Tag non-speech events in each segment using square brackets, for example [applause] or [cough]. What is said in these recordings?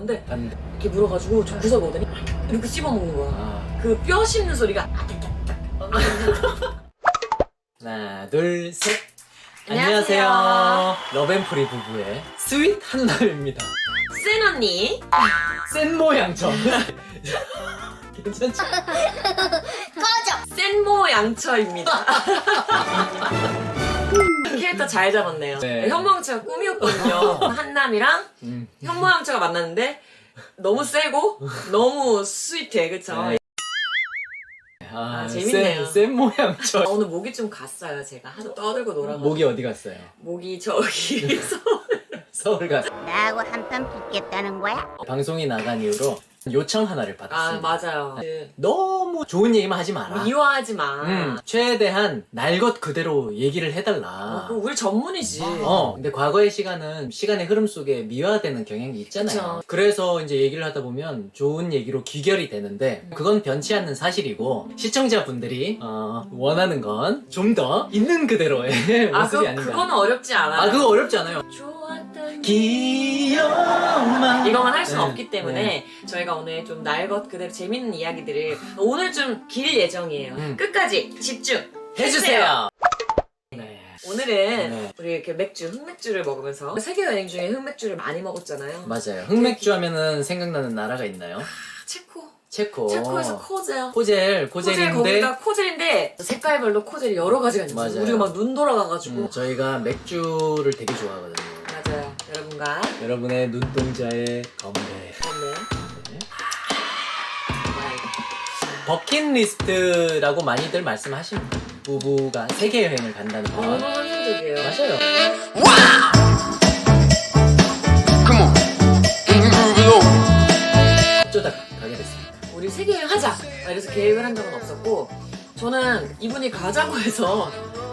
갔는데 봤는데. 이렇게 물어가지고 저 구석에 오더니 이렇게 씹어 먹는 거야. 아. 그 뼈 씹는 소리가 [laughs] 하나, 둘, 셋. 안녕하세요. 러벤프리 부부의 스윗 한남입니다. 센 언니 센 모양처럼. [laughs] 괜찮지? 센모 양처입니다. [laughs] 캐릭터 잘 잡았네요. 네. 현모양처가 꿈이었거든요. [laughs] 한남이랑 음. 현모양처가 만났는데 너무 세고 너무 스윗해 그쵸? 네. 아, 아, 재밌네요. 센, 센 모양처럼. 아, 오늘 목이 좀 갔어요 제가 하도 떠들고 놀아서 목이 어디 갔어요? 목이 저기서 [laughs] 서울 갔어. 나하고 한판 붙겠다는 거야? 방송이 나간 이후로 요청 하나를 아 받았습니다. 맞아요 그 너무 좋은 얘기만 하지 마라. 미워하지 마 음, 최대한 날 것 그대로 얘기를 어, 해달라. 그거 우리 전문이지 어, 근데 과거의 시간은 시간의 흐름 속에 미화되는 경향이 있잖아요. 그쵸. 그래서 이제 얘기를 하다 보면 좋은 얘기로 귀결이 되는데 그건 변치 않는 사실이고 시청자분들이 어, 원하는 건 좀 더 있는 그대로의 아 모습이 그, 아닌가. 그거는 어렵지 않아요 아, 그거 어렵지 않아요. 좋았던 기억만 이거만 할 수는 네, 없기 때문에 네. 저희가 오늘 좀 날 것 그대로 재밌는 이야기들을 오늘 좀 길 예정이에요. 음. 끝까지 집중 해주세요. 네. 오늘은 네. 우리 이렇게 맥주, 흑맥주를 먹으면서 세계 여행 중에 흑맥주를 많이 먹었잖아요. 맞아요. 흑맥주 하면은 생각나는 나라가 있나요? 아, 체코. 체코. 체코에서 코젤. 코젤, 코젤 코젤인데 거기가 코젤인데 색깔별로 코젤이 여러 가지가 있어요. 맞아요. 우리가 막 눈 돌아가가지고 음, 저희가 맥주를 되게 좋아하거든요. 맞아요. 여러분과 여러분의 눈동자에 건배. 오늘 네. 와인. 버킷리스트라고 많이들 말씀하십니다. 부부가 세계 여행을 간다는 거. 너무 환상적이에요. 맞아요. Come on. Can you groove it over? 어쩌다 가게 됐습니다. 우리 세계 여행 하자. 이래서 계획을 한 적은 없었고 저는 이분이 가자고 해서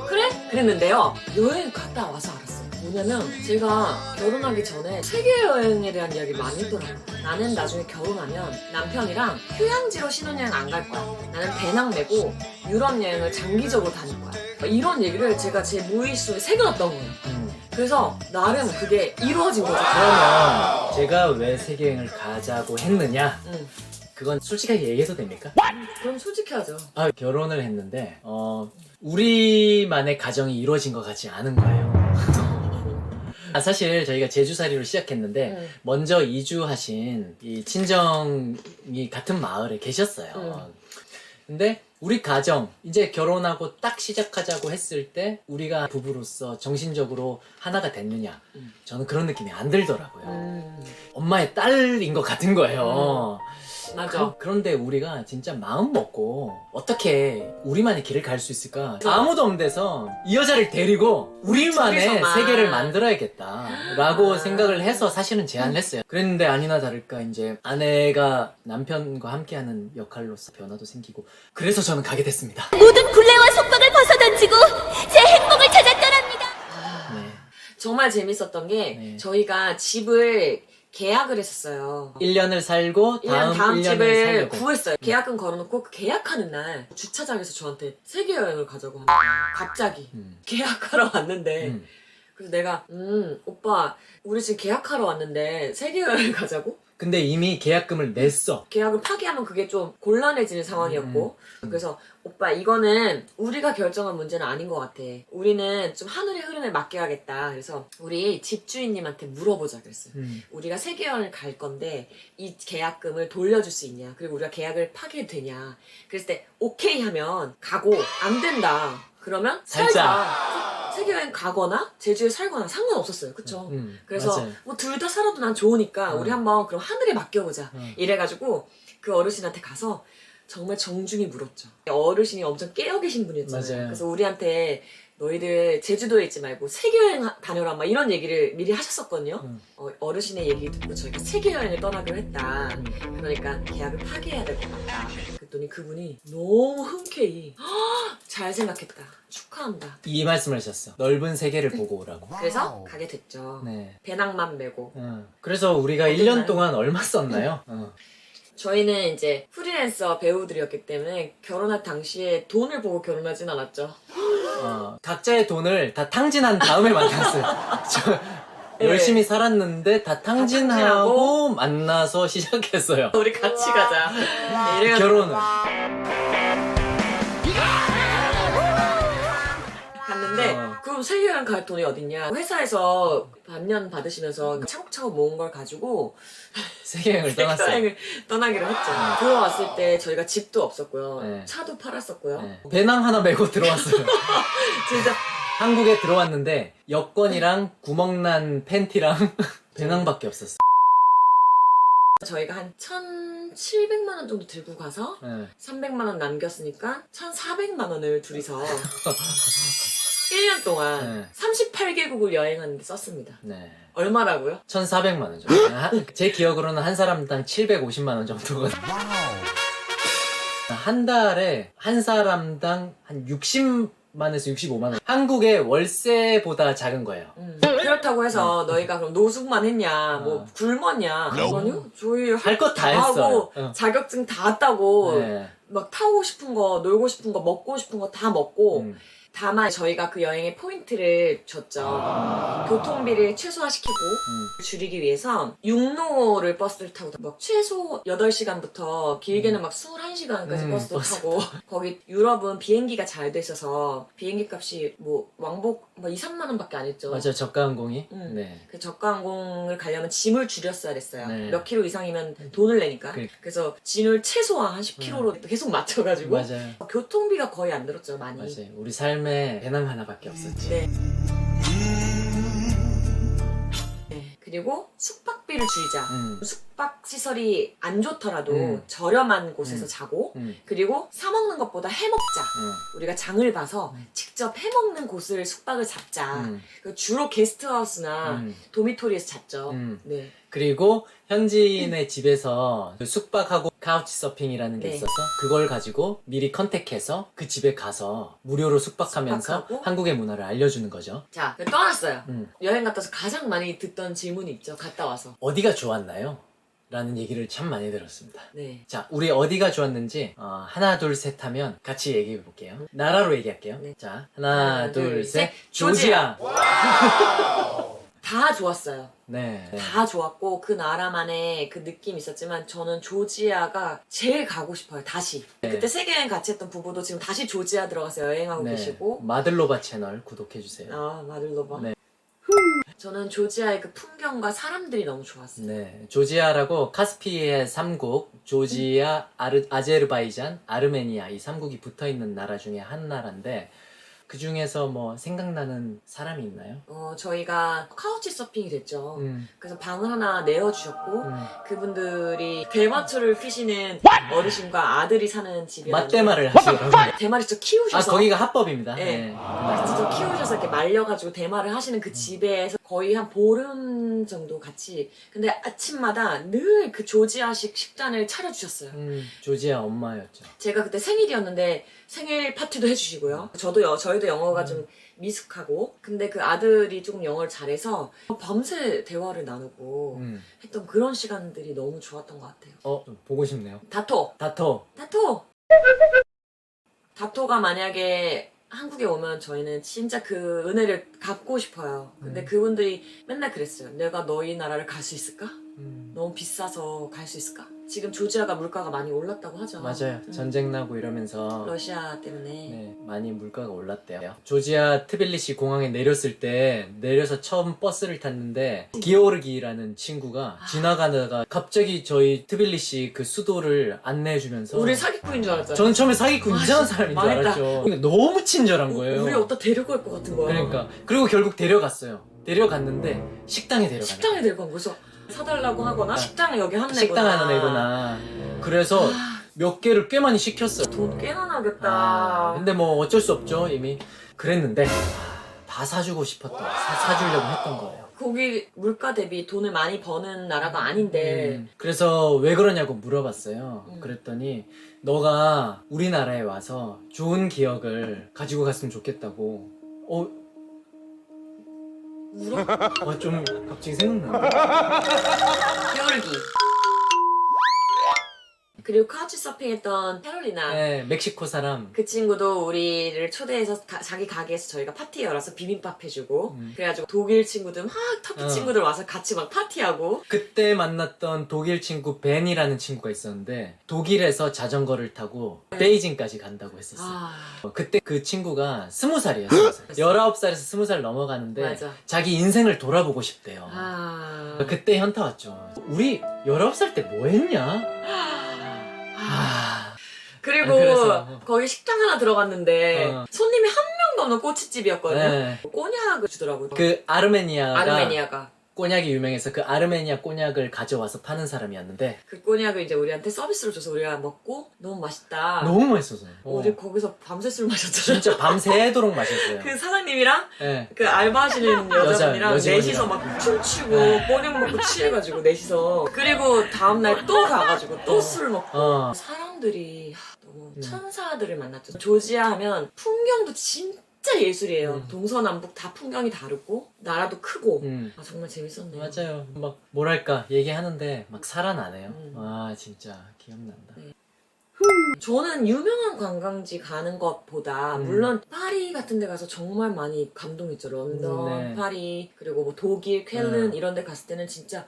그래? 그랬는데요. 여행 갔다 와서. 뭐냐면 제가 결혼하기 전에 세계 여행에 대한 이야기 많이 했더라고요. 나는 나중에 결혼하면 남편이랑 휴양지로 신혼여행 안 갈 거야. 나는 배낭 메고 유럽 여행을 장기적으로 다닐 거야. 이런 얘기를 제가 제 무의식에 새겨놨던 거예요. 음. 그래서 나름 그게 이루어진 거죠. 그러면 제가 왜 세계 여행을 가자고 했느냐? 응. 그건 솔직하게 얘기해도 됩니까? 그럼 솔직히 하죠. 아, 결혼을 했는데 어, 우리만의 가정이 이루어진 것 같지 않은 거예요. 아, 사실 저희가 제주살이로 시작했는데 응. 먼저 이주하신 이 친정이 같은 마을에 계셨어요. 음. 근데 우리 가정 이제 결혼하고 딱 시작하자고 했을 때 우리가 부부로서 정신적으로 하나가 됐느냐? 음. 저는 그런 느낌이 안 들더라고요. 음. 엄마의 딸인 것 같은 거예요. 맞아. 그, 런데 우리가 진짜 마음 먹고 어떻게 우리만의 길을 갈 수 있을까? 아무도 없는 데서 이 여자를 데리고 우리만의 저기서만. 세계를 만들어야겠다라고 아. 생각을 해서 사실은 제안을 했어요. 그랬는데 아니나 다를까 이제 아내가 남편과 함께하는 역할로서 변화도 생기고 그래서 저는 가게 됐습니다. 모든 굴레와 속박을 벗어던지고 제 행복을 찾았더랍니다. 네. 정말 재밌었던 게 네. 저희가 집을 계약을 했었어요. 1년을 살고 1년 다음, 다음, 1년을 집을 살려고. 구했어요. 계약금 걸어놓고 그 계약하는 날 주차장에서 저한테 세계 여행을 가자고 하는 거예요. 갑자기 음. 계약하러 왔는데 음. 그래서 내가 음 오빠 우리 지금 계약하러 왔는데 세계 여행을 가자고? 근데 이미 계약금을 냈어. 계약을 파기하면 그게 좀 곤란해지는 상황이었고 그래서 오빠 이거는 우리가 결정한 문제는 아닌 것 같아 우리는 좀 하늘의 흐름에 맡겨야겠다 그래서 우리 집주인님한테 물어보자 그랬어요 음. 우리가 세계여행을 갈 건데 이 계약금을 돌려줄 수 있냐 그리고 우리가 계약을 파기해도 되냐 그랬을 때 오케이 하면 가고 안 된다 그러면 살자. 살자 세계여행 가거나 제주에 살거나 상관없었어요 그쵸 음. 그래서 맞아요. 뭐 둘 다 살아도 난 좋으니까 음. 우리 한번 그럼 하늘에 맡겨보자 음. 이래가지고 그 어르신한테 가서 정말 정중히 물었죠 어르신이 엄청 깨어 계신 분이었잖아요 맞아요. 그래서 우리한테 너희들 제주도에 있지 말고 세계여행 하- 다녀라 막 이런 얘기를 미리 하셨었거든요 음. 어, 어르신의 얘기 듣고 저희가 세계여행을 떠나기로 했다 음. 그러니까 계약을 파기해야 될 것 같다 그랬더니 그분이 너무 흔쾌히 "헉, 잘 생각했다 축하한다 이 말씀을 하셨어. 넓은 세계를 보고 오라고. 그래서 가게 됐죠 네. 배낭만 메고 어. 그래서 우리가 어땠나요? 1년 동안 얼마 썼나요? 어. 저희는 이제 프리랜서 배우들이었기 때문에 결혼할 당시에 돈을 보고 결혼하진 않았죠. 어, 각자의 돈을 다 탕진한 다음에 만났어요. [laughs] 저, 네. 열심히 살았는데 다 탕진하고 탕진하고 만나서 시작했어요. 우리 같이 가자. 네, 이래가지고 결혼을. 갔는데 어. 그럼 세계여행 갈 돈이 어딨냐? 회사에서 반년 받으시면서 차곡차곡 모은 걸 가지고 [laughs] 세계여행을 떠났어요. 세계여행을 떠나기로 했죠. 들어왔을 때 저희가 집도 없었고요. 네. 차도 팔았었고요. 네. 배낭 하나 메고 들어왔어요. [laughs] 진짜 한국에 들어왔는데 여권이랑 구멍난 팬티랑 [laughs] 배낭밖에 없었어. 저희가 한 1,700만 원 정도 들고 가서 네. 300만 원 남겼으니까 1,400만 원을 둘이서 1년 동안 네. 38개국을 여행하는데 썼습니다. 네. 얼마라고요? 1,400만 원 정도. 한- 제 기억으로는 한 사람당 750만 원 정도거든요. 한 달에 한 사람당 한 60만에서 65만 원. 한국의 월세보다 작은 거예요. 음, 그렇다고 해서 너희가 그럼 노숙만 했냐, 뭐 어. 굶었냐? 아니요, 저희 할것다 하고 했어요. 어. 자격증 다 따고 네. 막 타고 싶은 거, 놀고 싶은 거, 먹고 싶은 거 다 먹고 음. 다만 저희가 그 여행에 포인트를 줬죠. 교통비를 최소화시키고 음. 줄이기 위해서 육로를 버스를 타고 막 최소 8시간부터 길게는 막 21시간까지 음, 버스를 버스 타고 [laughs] 거기 유럽은 비행기가 잘 돼 있어서 비행기 값이 뭐 왕복 뭐 2, 3만 원밖에 안 했죠. 맞아요. 저가 항공이. 음. 네. 그 저가항공을 가려면 짐을 줄였어야 됐어요. 네. 몇 킬로 이상이면 돈을 내니까. 그- 그... 래서 짐을 최소화 한 10킬로로 계속 맞춰가지고 맞아요. 교통비가 거의 안 들었죠 많이. 맞아요. 우리 삶에 배낭 하나밖에 없었지. 네. 네. 그리고 숙박비를 줄이자. 음. 숙박 시설이 안 좋더라도 음. 저렴한 곳에서 음. 자고 음. 그리고 사 먹는 것보다 해 먹자. 음. 우리가 장을 봐서 직접 해 먹는 곳을 숙박을 잡자. 음. 그 주로 게스트하우스나 음. 도미토리에서 잤죠. 음. 네. 그리고 현지인의 집에서 그 숙박하고 카우치 서핑이라는 게 네. 있어서 그걸 가지고 미리 컨택해서 그 집에 가서 무료로 숙박하면서 숙박하고? 한국의 문화를 알려주는 거죠. 자, 떠났어요. 음. 여행 갔다 와서 가장 많이 듣던 질문이 있죠. 갔다 와서. 어디가 좋았나요? 라는 얘기를 참 많이 들었습니다. 네. 자, 우리 어디가 좋았는지 어, 하나 둘 셋 하면 같이 얘기해 볼게요. 나라로 얘기할게요. 네. 자, 하나, 하나, 둘, 둘, 셋. 셋. 조지아. 다 좋았어요. 네. 네. 다 좋았고 그 나라만의 그 느낌이 있었지만 저는 조지아가 제일 가고 싶어요. 다시. 네. 그때 세계 여행 같이 했던 부부도 지금 다시 조지아 들어가서 여행하고 네. 계시고 마들로바 채널 구독해 주세요. 아 마들로바. 네. 저는 조지아의 그 풍경과 사람들이 너무 좋았어요. 네, 조지아라고 카스피의 3국, 조지아, 아르, 아제르바이잔, 아르메니아 이 3국이 붙어 있는 나라 중에 한 나라인데 그 중에서 뭐 생각나는 사람이 있나요? 어 저희가 카우치 서핑이 됐죠. 음, 그래서 방을 하나 내어주셨고 음. 그분들이 대마초를 피시는 어르신과 아들이 사는 집이 맞대마를 하시더라고요. 대마를 아, 키우셔서 거기가 합법입니다. 네. 네. 직접 키우셔서 이렇게 말려가지고 대마를 하시는 그 집에서 거의 한 보름 정도 같이 근데 아침마다 늘 그 조지아식 식단을 차려주셨어요 음, 조지아 엄마였죠. 제가 그때 생일이었는데 생일 파티도 해주시고요 저도 여- 저희도 영어가 좀 미숙하고 근데 그 아들이 조금 영어를 잘해서 밤새 대화를 나누고 음. 했던 그런 시간들이 너무 좋았던 것 같아요 어, 좀 보고 싶네요. 다토 다토. 다토! 다토가 만약에 한국에 오면 저희는 진짜 그 은혜를 갚고 싶어요. 근데 음. 그분들이 맨날 그랬어요. 내가 너희 나라를 갈 수 있을까? 음. 너무 비싸서 갈 수 있을까? 지금 조지아가 물가가 많이 올랐다고 하죠. 맞아요. 음. 전쟁 나고 이러면서 러시아 때문에. 네, 많이 물가가 올랐대요. 조지아 트빌리시 공항에 내렸을 때 내려서 처음 버스를 탔는데 기오르기라는 친구가 지나가다가 갑자기 저희 트빌리시 그 수도를 안내해 주면서 우리 사기꾼인 줄 알았잖아요. 저는 처음에 사기꾼 아, 이상한 사람인 줄 망했다. 알았죠. 그러니까 너무 친절한 거예요. 우리 어디다 데리고 갈 것 같은 거야. 그러니까 그리고 결국 데려갔어요. 데려갔는데 식당에 데려가는 식당에 데리고 간. 그래서 사달라고 하거나 아, 식당에 여기 한 식당 하나 내거나. 그래서 아, 몇 개를 꽤 많이 시켰어요. 돈 꽤나 나겠다. 아, 근데 뭐 어쩔 수 없죠 이미. 그랬는데 아, 다 사주고 싶었던 사, 사주려고 했던 거예요. 거기 물가 대비 돈을 많이 버는 나라가 아닌데. 음, 그래서 왜 그러냐고 물어봤어요. 음. 그랬더니 너가 우리나라에 와서 좋은 기억을 가지고 갔으면 좋겠다고. 어, 울어? 어, 좀 갑자기 생각나네 게으르기. [laughs] [laughs] 그리고 카우치 서핑했던 캐롤리나 네, 멕시코 사람. 그 친구도 우리를 초대해서 가- 자기 가게에서 저희가 파티 열어서 비빔밥 해주고 음. 그래가지고 독일 친구들 막 터키 어. 친구들 와서 같이 막 파티하고 그때 만났던 독일 친구 벤이라는 친구가 있었는데 독일에서 자전거를 타고 베이징까지 간다고 했었어요. 아 어, 그때 그 친구가 스무. 스무 살. 19살에서 스무 살 넘어가는데 맞아. 자기 인생을 돌아보고 싶대요. 아. 그때 현타 왔죠. 우리 19살 때 뭐 했냐? 아, 그리고 아, 그래서. 거기 식당 하나 들어갔는데 어. 손님이 한 명도 없는 꼬치집이었거든요. 네. 꼬냑을 주더라고요. 그 아르메니아가 아르메니아가 꼬냑이 유명해서 그 아르메니아 꼬냑을 가져와서 파는 사람이었는데 그 꼬냑을 이제 우리한테 서비스로 줘서 우리가 먹고 너무 맛있다. 너무 맛있어서 우리 어, 거기서 밤새 술 마셨잖아요. 진짜 밤새도록 마셨어요. 그 사장님이랑 예. 그 알바하시는 여자, 여자분이랑 여직원이랑. 넷이서 막 춤추고 네. 꼬냑 먹고 취해가지고 넷이서 그리고 다음날 또 가가지고 또 술 먹고 어. 사람들이 하, 너무 음. 천사들을 만났죠. 조지아 하면 풍경도 진짜 예술이에요. 음. 동서남북 다 풍경이 다르고 나라도 크고 음. 아 정말 재밌었네요. 맞아요. 막 뭐랄까 얘기하는데 막 살아나네요. 음. 아 진짜 기억난다. 저는 유명한 관광지 가는 것보다 음. 물론 파리 같은 데 가서 정말 많이 감동했죠. 런던, 음, 네. 파리, 그리고 뭐 독일, 쾰른 음. 이런 데 갔을 때는 진짜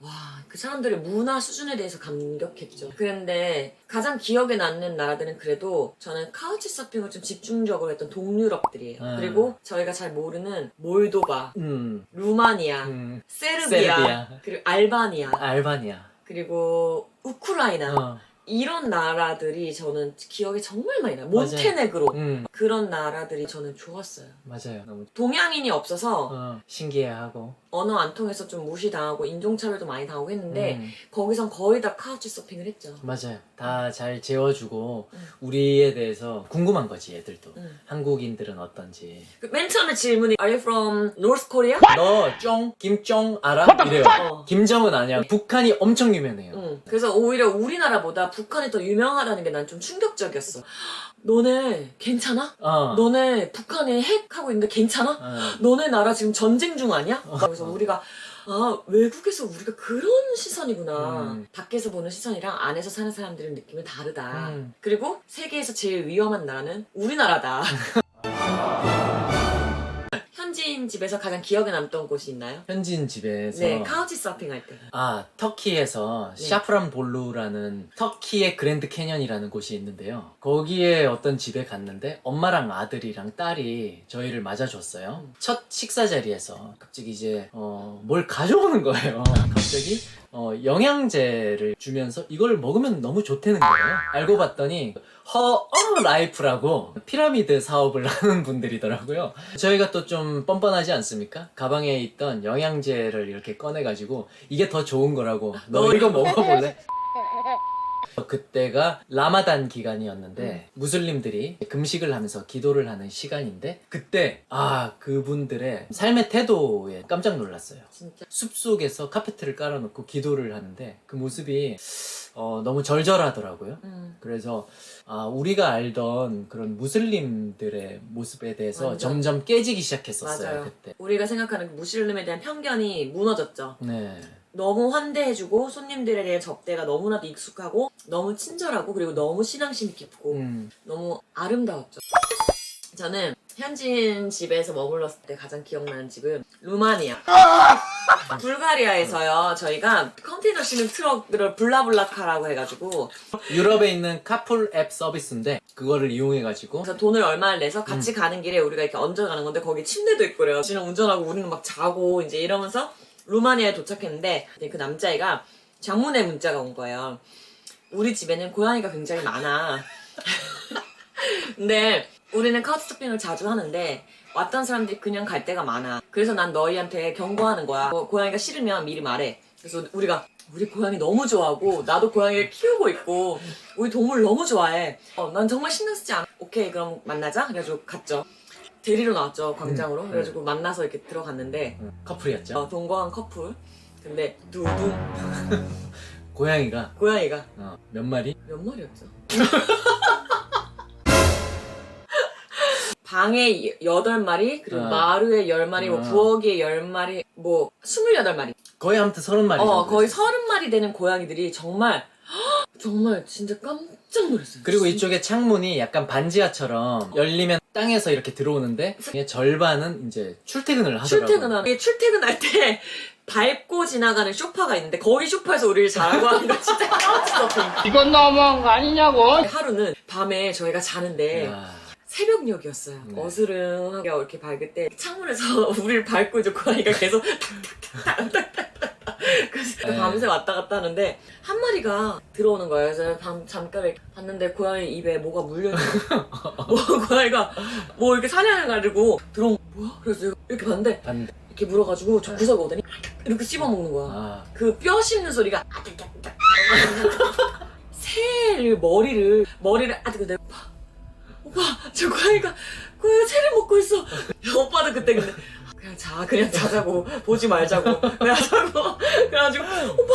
와, 그 사람들의 문화 수준에 대해서 감격했죠. 그런데 가장 기억에 남는 나라들은 그래도 저는 카우치 서핑을 좀 집중적으로 했던 동유럽들이에요. 음. 그리고 저희가 잘 모르는 몰도바, 음. 루마니아, 음. 세르비아, 세르비아. 그리고 알바니아, 알바니아. 그리고 우크라이나 어. 이런 나라들이 저는 기억에 정말 많이 나요. 맞아요. 몬테네그로 음. 그런 나라들이 저는 좋았어요. 맞아요. 너무 동양인이 없어서 어, 신기해하고. 언어 안 통해서 좀 무시당하고 인종차별도 많이 당하고 했는데 음. 거기선 거의 다 카우치 서핑을 했죠. 맞아요. 다 잘 재워주고 음. 우리에 대해서 궁금한 거지 애들도. 음. 한국인들은 어떤지. 그맨 처음에 질문이 Are you from North Korea? 너쫑 김쫑 알아? 이래요. 어. 김정은 아니야. 북한이 엄청 유명해요. 응. 그래서 오히려 우리나라보다 북한이 더 유명하다는 게 난 좀 충격적이었어. 너네 괜찮아? 어. 너네 북한에 핵하고 있는데 괜찮아? 어. 너네 나라 지금 전쟁 중 아니야? 그래서 우리가 아 외국에서 우리가 그런 시선이구나 음. 밖에서 보는 시선이랑 안에서 사는 사람들의 느낌은 다르다 음. 그리고 세계에서 제일 위험한 나라는 우리나라다 [laughs] 집에서 가장 기억에 남던 곳이 있나요? 현진 집에서 네 카우치 서핑 할 때 아 터키에서 네. 샤프란 볼루라는 터키의 그랜드 캐년이라는 곳이 있는데요. 거기에 어떤 집에 갔는데 엄마랑 아들이랑 딸이 저희를 맞아줬어요. 음. 첫 식사 자리에서 갑자기 이제 어, 뭘 가져오는 거예요. [laughs] 갑자기 어, 영양제를 주면서 이걸 먹으면 너무 좋다는 거예요. 알고 봤더니 허어 라이프라고 피라미드 사업을 [laughs] 하는 분들이더라고요. 저희가 또 좀 뻔뻔하지 않습니까? 가방에 있던 영양제를 이렇게 꺼내가지고 이게 더 좋은 거라고 너 이거 먹어볼래? [laughs] 그때가 라마단 기간이었는데 무슬림들이 금식을 하면서 기도를 하는 시간인데 그때 아 그분들의 삶의 태도에 깜짝 놀랐어요. 진짜 숲속에서 카페트를 깔아놓고 기도를 하는데 그 모습이 어, 너무 절절하더라고요. 음. 그래서 아, 우리가 알던 그런 무슬림들의 모습에 대해서 완전. 점점 깨지기 시작했었어요 맞아요. 그때. 우리가 생각하는 그 무슬림에 대한 편견이 무너졌죠 네. 너무 환대해주고 손님들에 대한 접대가 너무나도 익숙하고 너무 친절하고 그리고 너무 신앙심이 깊고 음, 너무 아름다웠죠. 저는 현지인 집에서 머물렀을 때 가장 기억나는 집은 루마니아. 불가리아에서요, 저희가 컨테이너 싣는 트럭들을 블라블라카라고 해가지고, 유럽에 있는 카풀 앱 서비스인데 그거를 이용해가지고 그래서 돈을 얼마를 내서 같이 가는 길에 우리가 이렇게 얹어가는 건데, 거기 침대도 있고 그래요. 지는 운전하고 우리는 막 자고, 이제 이러면서 루마니아에 도착했는데, 그 남자애가 장문의 문자가 온 거예요. 우리 집에는 고양이가 굉장히 많아. [laughs] 근데 우리는 카우치서핑을 자주 하는데 왔던 사람들이 그냥 갈 때가 많아. 그래서 난 너희한테 경고하는 거야. 뭐 고양이가 싫으면 미리 말해. 그래서 우리가 우리 고양이 너무 좋아하고 나도 고양이를 키우고 있고 우리 동물 너무 좋아해. 어, 난 정말 신경 쓰지 않아. 오케이 그럼 만나자. 그래가지고 갔죠. 데리러 나왔죠 광장으로. 음. 그래가지고 만나서 이렇게 들어갔는데 음, 커플이었죠. 어, 동거한 커플. 근데 두둥 [laughs] 고양이가 고양이가 어, 몇 마리? 몇 마리였죠? [laughs] 방에 여덟 마리 그리고 어. 마루에 열 마리 뭐 어. 부엌에 열 마리 뭐 스물여덟 마리 거의 아무튼 서른 마리 어 정도 거의 됐어요. 서른 마리 되는 고양이들이 정말 정말 진짜 깜짝 놀랐어요. 그리고 진짜. 이쪽에 창문이 약간 반지하처럼 열리면 땅에서 이렇게 들어오는데 절반은 이제 출퇴근을 하더라고요. 출퇴근하는 이게 출퇴근할 때 밟고 지나가는 쇼파가 있는데 거기 쇼파에서 우리를 자라고 하는 거 진짜 까먹었어. 이건 너무한 거 아니냐고? 하루는 밤에 저희가 자는데 야, 새벽녘이었어요. 네. 어스름하게 이렇게 밝을 때 창문에서 [laughs] 우리를 밟고 이제 고양이가 계속 [laughs] 탁탁탁탁탁탁 그래서 네. 밤새 왔다 갔다 하는데 한 마리가 들어오는 거예요. 그래서 밤 잠깐을 봤는데 고양이 입에 뭐가 물려있는 거예요. [laughs] 뭐 고양이가 뭐 이렇게 사냥을 가지고 들어온 거 뭐야? 그래서 이렇게 봤는데 반대. 이렇게 물어가지고 저 구석에 오더니 이렇게 씹어 먹는 거야. 아, 그 뼈 씹는 소리가 [laughs] 새를 머리를 머리를 아득 내가 오빠 오빠 저 고양이가 고양이가 새를 먹고 있어 [laughs] 오빠도 그때 근데 그냥 자 그냥 자자고 보지 말자고. 그냥 자고 그래가지고 오빠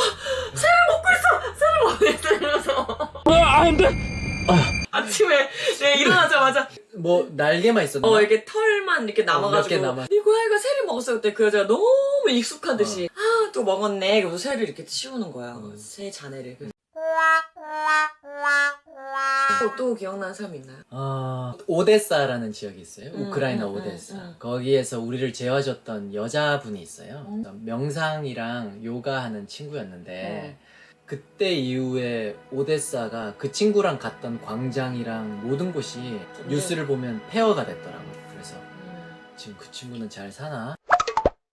새를 먹고 있어! 새를 먹고 있어! 이러면서. 안돼. 아침에 네, 일어나자마자. 뭐 날개만 있었나? 어 이렇게 털만 이렇게 어, 몇개 남아가지고. 남아. 이 고양이가 새를 먹었어요. 그때 그 여자가 너무 익숙한 듯이. 아 또 먹었네. 그래서 새를 이렇게 씌우는 거야. 음. 새 자네를. 그래서 또, 또 기억나는 사람 있나요? 아, 오데사라는 지역이 있어요. 음, 우크라이나 음, 오데사. 음, 음. 거기에서 우리를 재워줬던 여자분이 있어요. 음. 명상이랑 요가하는 친구였는데 어. 그때 이후에 오데사가 그 친구랑 갔던 광장이랑 모든 곳이 뉴스를 보면 폐허가 됐더라고요. 그래서 지금 그 친구는 잘 사나?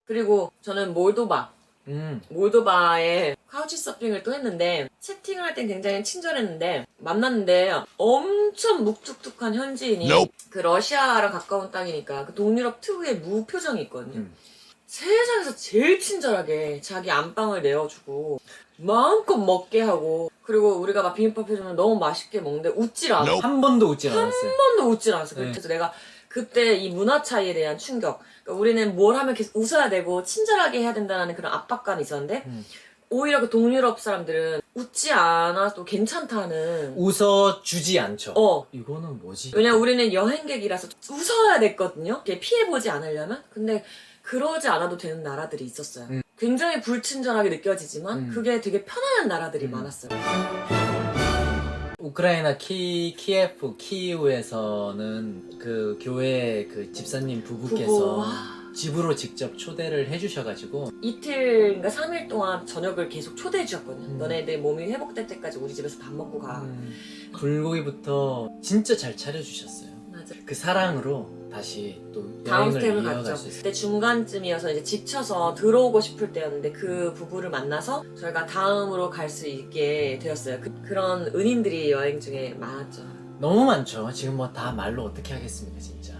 그리고 저는 몰도바 음, 몰도바에 카우치 서핑을 또 했는데 채팅을 할 땐 굉장히 친절했는데 만났는데 엄청 묵뚝뚝한 현지인이 Nope. 그 러시아랑 가까운 땅이니까 그 동유럽 특유의 무표정이 있거든요. 음. 세상에서 제일 친절하게 자기 안방을 내어주고 마음껏 먹게 하고 그리고 우리가 막 비빔밥 해주면 너무 맛있게 먹는데 웃질 않아. Nope. 한 번도 웃질 않았어요. 한 번도 웃질 않았어. 네. 그래서 내가 그때 이 문화 차이에 대한 충격. 그러니까 우리는 뭘 하면 계속 웃어야 되고 친절하게 해야 된다는 그런 압박감이 있었는데 음. 오히려 그 동유럽 사람들은 웃지 않아도 괜찮다는. 웃어주지 않죠. 어. 이거는 뭐지? 왜냐면 우리는 여행객이라서 웃어야 됐거든요. 이렇게 피해보지 않으려면. 근데 그러지 않아도 되는 나라들이 있었어요. 음. 굉장히 불친절하게 느껴지지만 음. 그게 되게 편안한 나라들이 음. 많았어요. 우크라이나 키 키예프 키이우에서는 그 교회 그 집사님 부부께서 부부, 와. 집으로 직접 초대를 해주셔가지고 이틀인가 3일 동안 저녁을 계속 초대해 주셨거든요. 음. 너네들 몸이 회복될 때까지 우리 집에서 밥 먹고 가. 음, 불고기부터 진짜 잘 차려주셨어요. 맞아. 그 사랑으로 다시 또 다음 여행을 스텝을 이어갈 갔죠. 수 있어요. 그때 중간쯤이어서 이제 지쳐서 들어오고 싶을 때였는데 그 부부를 만나서 저희가 다음으로 갈 수 있게 되었어요. 그, 그런 은인들이 여행 중에 많았죠. 너무 많죠. 지금 뭐 다 말로 어떻게 하겠습니까, 진짜.